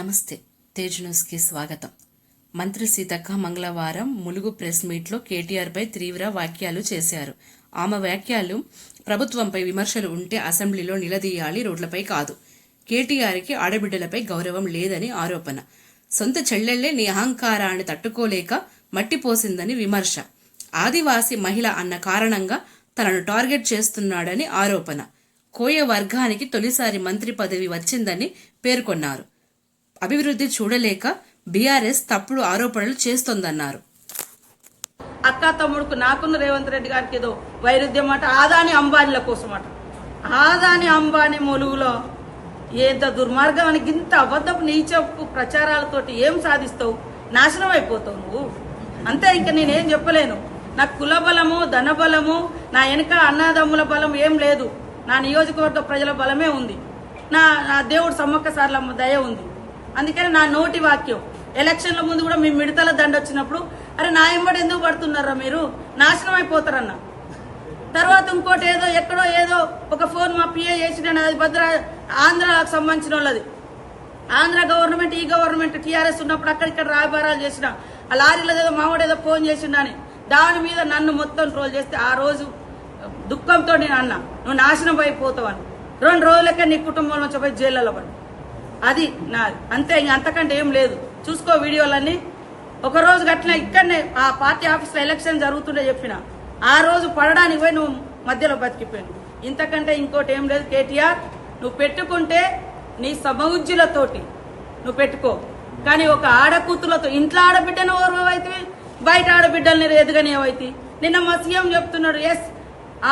నమస్తే. తేజ్ న్యూస్కి స్వాగతం. మంత్రి సీతక్క మంగళవారం ములుగు ప్రెస్ మీట్లో కేటీఆర్పై తీవ్ర వ్యాఖ్యలు చేశారు. ఆమె వ్యాఖ్యలు ప్రభుత్వంపై విమర్శలు ఉంటే అసెంబ్లీలో నిలదీయాలి రోడ్లపై కాదు. కేటీఆర్కి ఆడబిడ్డలపై గౌరవం లేదని ఆరోపణ. సొంత చెల్లెళ్ళే నీ అహంకారాన్ని తట్టుకోలేక మట్టిపోసిందని విమర్శ. ఆదివాసీ మహిళ అన్న కారణంగా తనను టార్గెట్ చేస్తున్నాడని ఆరోపణ. కోయ వర్గానికి తొలిసారి మంత్రి పదవి వచ్చిందని పేర్కొన్నారు. అభివృద్ధి చూడలేక బీఆర్ఎస్ తప్పుడు ఆరోపణలు చేస్తోందన్నారు. అక్క తమ్ముడుకు నాకున్న రేవంత్ రెడ్డి గారికి ఏదో వైరుధ్యం అట ఆదాని అంబానీల కోసం అట. ఆదాని అంబానీ మొలుగులో ఎంత దుర్మార్గం అని ఇంత అబద్ధపు నీచపు ప్రచారాలతోటి ఏం సాధిస్తావు? నాశనం అయిపోతావు నువ్వు. అంతే ఇంకా నేనేం చెప్పలేను. నాకు కుల బలము ధన బలము నా వెనక అన్నదమ్ముల బలం ఏం లేదు. నా నియోజకవర్గ ప్రజల బలమే ఉంది. నా నా దేవుడు సమ్మక్క సార్లమ్మ దయ ఉంది. అందుకని నా నోటి వాక్యం. ఎలక్షన్ల ముందు కూడా మీ మిడతల దండ వచ్చినప్పుడు అరే నా ఎంబడి ఎందుకు పడుతున్నారా మీరు? నాశనం అయిపోతారన్న. తర్వాత ఇంకోటి ఏదో ఎక్కడో ఏదో ఒక ఫోన్ మా పిఏ చేసిన అది భద్ర ఆంధ్రాకు సంబంధించిన వాళ్ళది ఆంధ్ర గవర్నమెంట్ ఈ గవర్నమెంట్ టీఆర్ఎస్ ఉన్నప్పుడు అక్కడిక్కడ రాయబారాలు చేసిన. ఆ లారీలో ఏదో మావాడు ఏదో ఫోన్ చేసిండని. దాని మీద నన్ను మొత్తం ట్రోల్ చేస్తే ఆ రోజు దుఃఖంతో నేను అన్నా నువ్వు నాశనం అయిపోతావని రెండు రోజులకే నీ కుటుంబం నుంచి పోయి జైల్లో పడి అది నా అంతే ఇంక అంతకంటే ఏం లేదు. చూసుకో వీడియోలన్నీ. ఒక రోజు ఇక్కడనే ఆ పార్టీ ఆఫీస్లో ఎలక్షన్ జరుగుతుండే చెప్పిన. ఆ రోజు పడడానికి పోయి నువ్వు మధ్యలో బతికిపోయాను ఇంతకంటే ఇంకోటి ఏం లేదు కేటీఆర్ నువ్వు పెట్టుకుంటే నీ సమౌజ్జులతోటి నువ్వు పెట్టుకో. కానీ ఒక ఆడకూతులతో ఇంట్లో ఆడబిడ్డను ఓర్వైతే బయట ఆడబిడ్డల్ని ఎదుగనేవైతే నిన్న మా సీఎం చెప్తున్నాడు ఎస్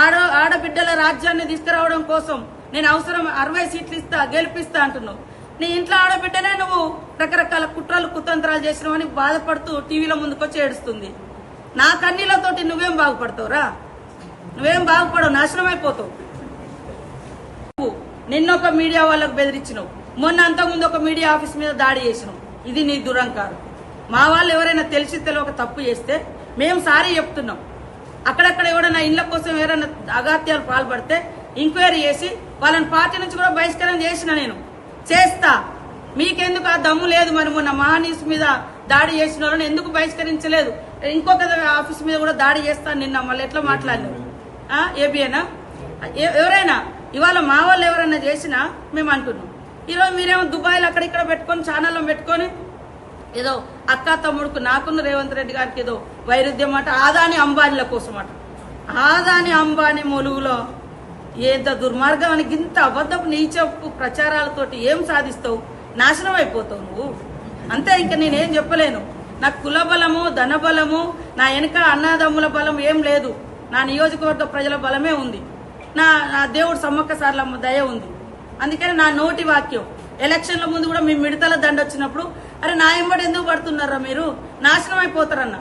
ఆడ ఆడబిడ్డల రాజ్యాన్ని తీసుకురావడం కోసం నేను అవసరం అరవై సీట్లు ఇస్తా గెలిపిస్తా అంటున్నావు. నీ ఇంట్లో ఆడబిడ్డనే నువ్వు రకరకాల కుట్రలు కుతంత్రాలు చేసినావని బాధపడుతూ టీవీలో ముందుకొచ్చి ఏడుస్తుంది. నా కన్నీళ్ళతోటి నువ్వేం బాగుపడతావురా? నువ్వేం బాగుపడవు నాశనం అయిపోతావు నువ్వు నిన్నొక మీడియా వాళ్ళకు బెదిరించినావు. మొన్న అంతకుముందు ఒక మీడియా ఆఫీస్ మీద దాడి చేసినావు. ఇది నీ దురంకారం మా వాళ్ళు ఎవరైనా తెలిసి తెలియక తప్పు చేస్తే మేము సారీ చెప్తున్నాం. అక్కడక్కడ ఎవరైనా ఇళ్ళ కోసం ఎవరైనా అగాత్యాలు పాల్పడితే ఎంక్వైరీ చేసి వాళ్ళని పార్టీ నుంచి కూడా బహిష్కరణ చేసిన నేను. చేస్తా. మీకెందుకు ఆ దమ్ము లేదు మరి మొన్న మహానీస్ మీద దాడి చేసిన వాళ్ళని ఎందుకు బహిష్కరించలేదు? ఇంకొక ఆఫీస్ మీద కూడా దాడి చేస్తాను నిన్న మళ్ళీ ఎట్లా మాట్లాడినావు? ఏబిఏనా ఎవరైనా? ఇవాళ మా వాళ్ళు ఎవరైనా చేసినా మేము అంటున్నాం. ఈరోజు మీరేమో దుబాయ్లో అక్కడిక్కడ పెట్టుకొని ఛానల్లో పెట్టుకొని ఏదో అక్క తమ్ముడుకు నాకున్న రేవంత్ రెడ్డి గారికి ఏదో వైరుధ్యం మాట ఆదాని అంబానీల కోసం అట. ఆదాని అంబానీ మొలుగులో ఎంత దుర్మార్గం అని ఇంత అబద్ధపు నీచపు ప్రచారాలతోటి ఏం సాధిస్తావు? నాశనం అయిపోతావు నువ్వు. అంతే ఇంకా నేనేం చెప్పలేను. నాకు కుల బలము ధన బలము నా వెనక అన్నదమ్ముల బలం ఏం లేదు. నా నియోజకవర్గ ప్రజల బలమే ఉంది. నా నా దేవుడు సమ్మక్క సార్లమ్మ దయ ఉంది. అందుకని నా నోటి వాక్యం. ఎలక్షన్ల ముందు కూడా మీ మిడతల దండ వచ్చినప్పుడు అరే నా ఎంబడి ఎందుకు పడుతున్నారా మీరు? నాశనం అయిపోతారన్నా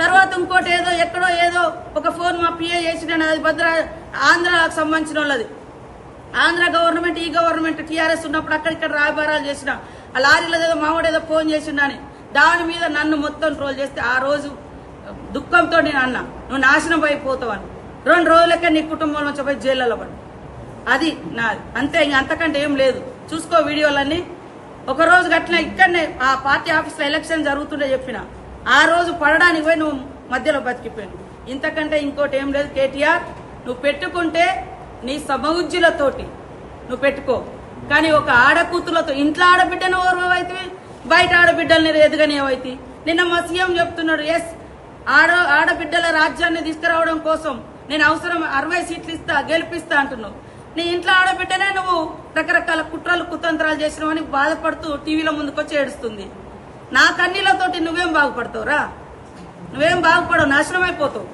తర్వాత ఇంకోటి ఏదో ఎక్కడో ఏదో ఒక ఫోన్ మా పిఏ చేసిన అది భద్ర ఆంధ్రాకు సంబంధించిన వాళ్ళది ఆంధ్ర గవర్నమెంట్ ఈ గవర్నమెంట్ టీఆర్ఎస్ ఉన్నప్పుడు అక్కడిక్కడ రాయబారాలు చేసిన. ఆ లారీలో ఏదో మావాడు ఏదో ఫోన్ చేసిండని. దాని మీద నన్ను మొత్తం ట్రోల్ చేస్తే ఆ రోజు దుఃఖంతో నేను అన్న. నువ్వు నాశనం అయిపోతావని రెండు రోజులకే నీ కుటుంబం నుంచి పోయి జైల్లో పడి అది నా అంతే ఇంక అంతకంటే ఏం లేదు. చూసుకో వీడియోలన్నీ. ఒక రోజు గట్ల ఇక్కడనే ఆ పార్టీ ఆఫీస్లో ఎలక్షన్ జరుగుతుండే చెప్పిన. ఆ రోజు పడడానికి పోయి నువ్వు మధ్యలో బతికిపోయాను ఇంతకంటే ఇంకోటి ఏం లేదు కేటీఆర్ నువ్వు పెట్టుకుంటే నీ సమవుజ్జులతోటి నువ్వు పెట్టుకో. కానీ ఒక ఆడకూతులతో ఇంట్లో ఆడబిడ్డను ఓర్వైతే బయట ఆడబిడ్డల్ని ఎదగనివైతే నిన్న మా సీఎం చెప్తున్నాడు ఎస్ ఆడ ఆడబిడ్డల రాజ్యాన్ని తీసుకురావడం కోసం నేను అవసరం అరవై సీట్లు ఇస్తా గెలిపిస్తా అంటున్నావు. నీ ఇంట్లో ఆడబిడ్డనే నువ్వు రకరకాల కుట్రలు కుతంత్రాలు చేసినావని బాధపడుతూ టీవీలో ముందుకొచ్చి ఏడుస్తుంది. నా కన్నీళ్ళతోటి నువ్వేం బాగుపడతావురా? నువ్వేం బాగుపడవు నాశనం అయిపోతావు